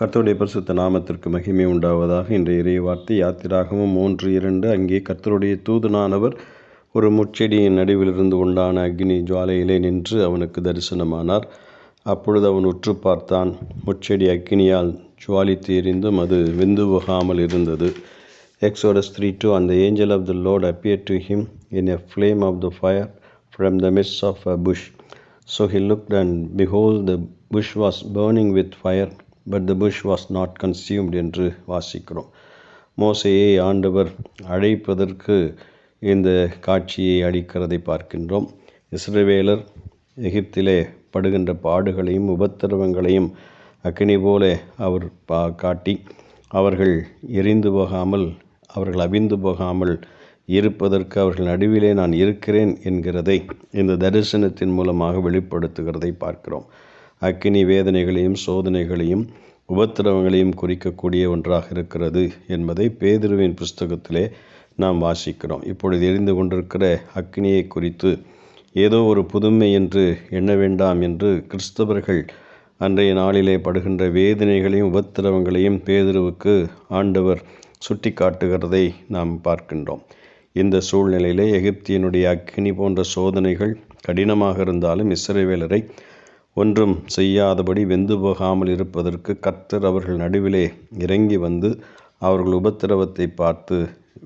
கர்த்தருடைய பரிசுத்த நாமத்திற்கு மகிமை உண்டாவதாக. இன்றைய இறை வார்த்தை யாத்திராகவும் மூன்று இரண்டு. அங்கே கர்த்தருடைய தூதனானவர் ஒரு முச்செடியின் நடுவிலிருந்து உண்டான அக்னி ஜுவாலையிலே நின்று அவனுக்கு தரிசனமானார். அப்பொழுது அவன் உற்று பார்த்தான். முச்செடி அக்னியால் ஜுவாலித்து எரிந்தும் அது வெந்து போகாமல் இருந்தது எக்ஸோடஸ் த்ரீ டூ அந்த angel of the Lord appear to him in a flame of the fire from the midst of a bush so he look and behold the bush was burning with fire but the bush was not consumed என்று வாசிக்கிறோம். மோசையை ஆண்டவர் அழைப்பதற்கு இந்த காட்சியை அளிக்கிறதை பார்க்கின்றோம். இஸ்ரவேலர் எகிப்திலே படுகின்ற பாடுகளையும் உபத்திரவங்களையும் அக்கினி போல அவர் பா காட்டி அவர்கள் எரிந்து போகாமல் அவர்கள் அவிந்து போகாமல் இருப்பதற்கு அவர்கள் நடுவிலே நான் இருக்கிறேன் என்கிறதை இந்த தரிசனத்தின் மூலமாக வெளிப்படுத்துகிறதை பார்க்கிறோம். அக்கினி வேதனைகளையும் சோதனைகளையும் உபத்திரவங்களையும் குறிக்கக்கூடிய ஒன்றாக இருக்கிறது என்பதை பேதுருவின் புஸ்தகத்திலே நாம் வாசிக்கிறோம். இப்பொழுது எரிந்து கொண்டிருக்கிற அக்னியை குறித்து ஏதோ ஒரு புதுமை என்று எண்ண வேண்டாம் என்று கிறிஸ்தவர்கள் அன்றைய நாளிலே படுகின்ற வேதனைகளையும் உபத்திரவங்களையும் பேதுருவுக்கு ஆண்டவர் சுட்டி காட்டுகிறதை நாம் பார்க்கின்றோம். இந்த சூழ்நிலையிலே எகிப்தியனுடைய அக்னி போன்ற சோதனைகள் கடினமாக இருந்தாலும் இஸ்ரேவேலரை ஒன்றும் செய்யாதபடி வெந்து போகாமல் இருப்பதற்கு கர்த்தர் அவர்கள் நடுவிலே இறங்கி வந்து அவர்கள் உபத்திரவத்தை பார்த்து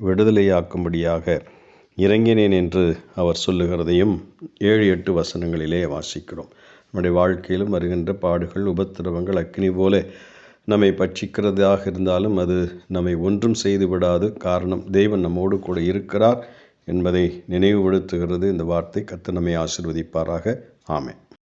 விடுதலையாக்கும்படியாக இறங்கினேன் என்று அவர் சொல்லுகிறதையும் ஏழு எட்டு வசனங்களிலே வாசிக்கிறோம். நம்முடைய வாழ்க்கையிலும் வருகின்ற பாடுகள் உபத்திரவங்கள் அக்னி போல நம்மை பட்சிக்கிறதாக இருந்தாலும் அது நம்மை ஒன்றும் செய்து விடாது காரணம் தெய்வன் நம்மோடு கூட இருக்கிறார் என்பதை நினைவுபடுத்துகிறது. இந்த வார்த்தை கத்து நம்மை ஆசிர்வதிப்பாராக. ஆமை